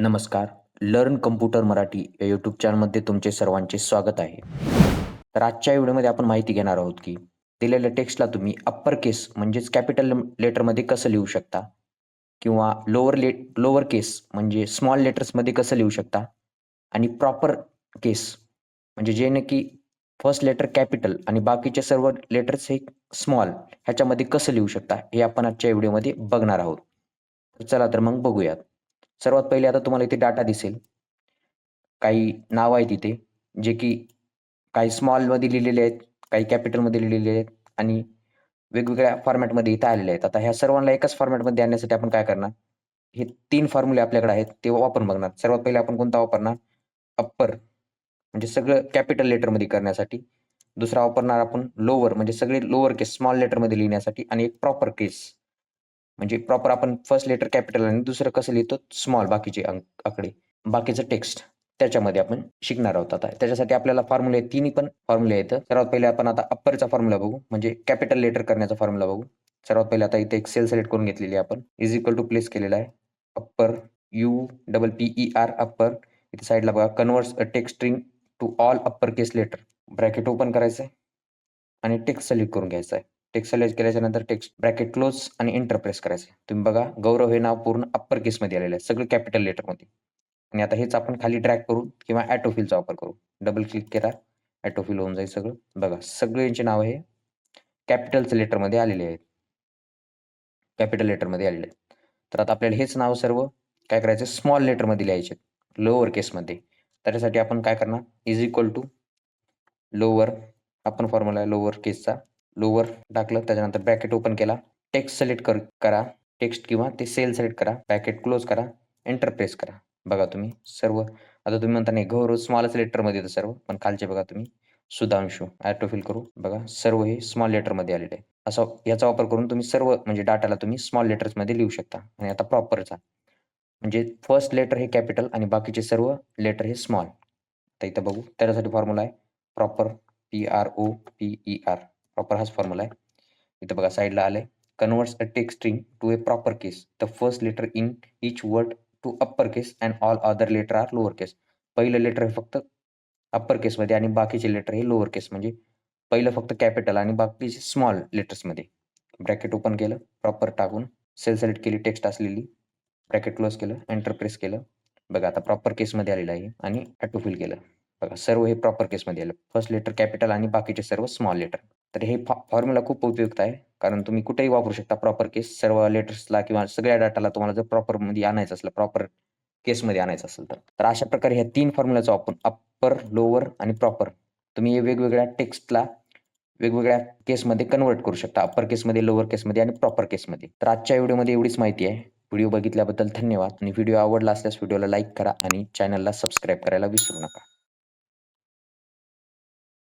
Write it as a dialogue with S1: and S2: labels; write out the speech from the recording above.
S1: नमस्कार. Learn computer Marathi या YouTube चॅनलमध्ये तुमचे सर्वांचे स्वागत आहे. तर आजच्या व्हिडिओमध्ये आपण माहिती घेणार आहोत की दिलेल्या टेक्स्टला तुम्ही अप्पर केस म्हणजेच कॅपिटल लेटरमध्ये कसं लिहू शकता? किंवा लोअर ले लोअर केस म्हणजे स्मॉल लेटर्समध्ये कसं लिहू शकता? आणि प्रॉपर केस म्हणजे जे की फर्स्ट लेटर कॅपिटल आणि बाकीचे सर्व लेटर्स हे स्मॉल ह्याच्यामध्ये कसं लिहू शकता हे आपण आजच्या व्हिडिओमध्ये बघणार आहोत. तर चला तर मग बघूयात. सर्वात पहिले आता तुम्हाला इथे डाटा दिसेल. काही नाव आहेत इथे जे की काही स्मॉलमध्ये लिहिलेले आहेत काही कॅपिटलमध्ये लिहिलेले आहेत आणि वेगवेगळ्या फॉर्मॅटमध्ये इथे आलेले आहेत. आता ह्या सर्वांना एकाच फॉर्मॅटमध्ये आणण्यासाठी आपण काय करणार? हे तीन फॉर्म्युले आपल्याकडे आहेत ते वापरून बघणार. सर्वात पहिले आपण कोणता वापरणार? अप्पर म्हणजे सगळं कॅपिटल लेटरमध्ये करण्यासाठी. दुसरा वापरणार आपण लोअर म्हणजे सगळे लोअर केस स्मॉल लेटरमध्ये लिहिण्यासाठी आणि एक प्रॉपर केस म्हणजे प्रॉपर आपण फर्स्ट लेटर कॅपिटल आणि दुसरं कसं लिहितो? स्मॉल बाकीचे अंक आकडे. बाकीचं टेक्स्ट त्याच्यामध्ये आपण शिकणार आहोत आता. त्याच्यासाठी आपल्याला फॉर्म्युले तिन्ही पण फॉर्म्युले आहेत सर्वात पहिले आपण आता अप्परचा फॉर्म्युला बघू. म्हणजे कॅपिटल लेटर करण्याचा फॉर्म्युला बघू. सर्वात पहिले आता इथे एक सेल सिलेक्ट करून घेतलेली आहे आपण. इज इक्वल टू प्लेस केलेला आहे. Upper U double P E R upper इथे साईडला बघा. Converts a text string to all upper case letter bracket open करायचं आहे आणि टेक्स्ट सिलेक्ट करून घ्यायचं आहे टेक्स्ट सिलेक्ट केल्याच्यानंतर टेक्स्ट ब्रॅकेट क्लोज आणि एंटर प्रेस करायचं. तुम्ही बघा गौरव हे नाव पूर्ण अप्पर केसमध्ये आलेलं आहे. सगळं कॅपिटल लेटरमध्ये आणि आता हेच आपण खाली ट्रॅक करू किंवा ॲटोफिलचा वापर करू. डबल क्लिक केला ॲटोफिल होऊन जाईल सगळं. बघा सगळ्यांचे नाव हे कॅपिटलच्या लेटरमध्ये आलेले आहेत. कॅपिटल लेटरमध्ये आलेले आहेत. तर आता आपल्याला हेच नाव सर्व काय करायचं? स्मॉल लेटरमध्ये लिहायचे. लोअर केसमध्ये त्याच्यासाठी आपण काय करणार? इज इक्वल टू लोअर आपण फॉर्म्युला लोअर केसचा लोअर टाकलं त्याच्यानंतर ब्रॅकेट ओपन केला. टेक्स्ट सिलेक्ट कर करा. टेक्स्ट किंवा ते सेल सिलेक्ट करा. ब्रॅकेट क्लोज करा. एंटर प्रेस करा. बघा तुम्ही सर्व. आता तुम्ही म्हणता नाही गौरव स्मॉलच लेटरमध्ये येतं सर्व पण खालचे बघा तुम्ही. सुधांशू ॲटोफिल करू. बघा सर्व हे स्मॉल लेटरमध्ये आलेले आहे. असं याचा वापर करून तुम्ही सर्व म्हणजे डाटाला तुम्ही स्मॉल लेटर्समध्ये लिहू शकता. आणि आता प्रॉपरचा म्हणजे फर्स्ट लेटर हे कॅपिटल आणि बाकीचे सर्व लेटर हे स्मॉल तर इथं बघू. त्याच्यासाठी फॉर्म्युला आहे proper P R O P E R proper हाच फॉर्म्युला आहे. इथं बघा साईडला आलंय. Converts a text string to a proper case the first letter in each word to upper case and all other letter are lower case पहिलं letter हे फक्त upper केसमध्ये आणि बाकीचे लेटर हे लोअर केस म्हणजे पहिलं फक्त कॅपिटल आणि बाकीचे स्मॉल लेटर्समध्ये ब्रॅकेट ओपन केलं प्रॉपर टाकून सेल सिलेक्ट केली टेक्स्ट असलेली. ब्रॅकेट क्लोज केलं एंटर प्रेस केलं. बघा आता प्रॉपर केसमध्ये आलेलं आहे आणि ॲटोफिल केलं. बघा सर्व हे प्रॉपर केसमध्ये आलं. फर्स्ट लेटर कॅपिटल आणि बाकीचे सर्व स्मॉल लेटर तर हे फॉर्म्युला खूप उपयुक्त आहे. कारण तुम्ही कुठेही वापरू शकता प्रॉपर केस सर्व लेटर्सला किंवा सगळ्या डाटाला तुम्हाला जर प्रॉपरमध्ये आणायचं असलं प्रॉपर केसमध्ये आणायचं असेल तर. तर अशा प्रकारे ह्या तीन फॉर्म्युलाचा वापर अप्पर लोअर आणि प्रॉपर तुम्ही हे वेगवेगळ्या टेक्स्टला वेगवेगळ्या केसमध्ये कन्वर्ट करू शकता. अप्पर केसमध्ये लोअर केसमध्ये आणि प्रॉपर केसमध्ये तर आजच्या व्हिडिओमध्ये एवढीच माहिती आहे. व्हिडिओ बघितल्याबद्दल धन्यवाद. आणि व्हिडिओ आवडला असल्यास व्हिडिओला लाईक करा आणि चॅनलला सबस्क्राईब करायला विसरू नका.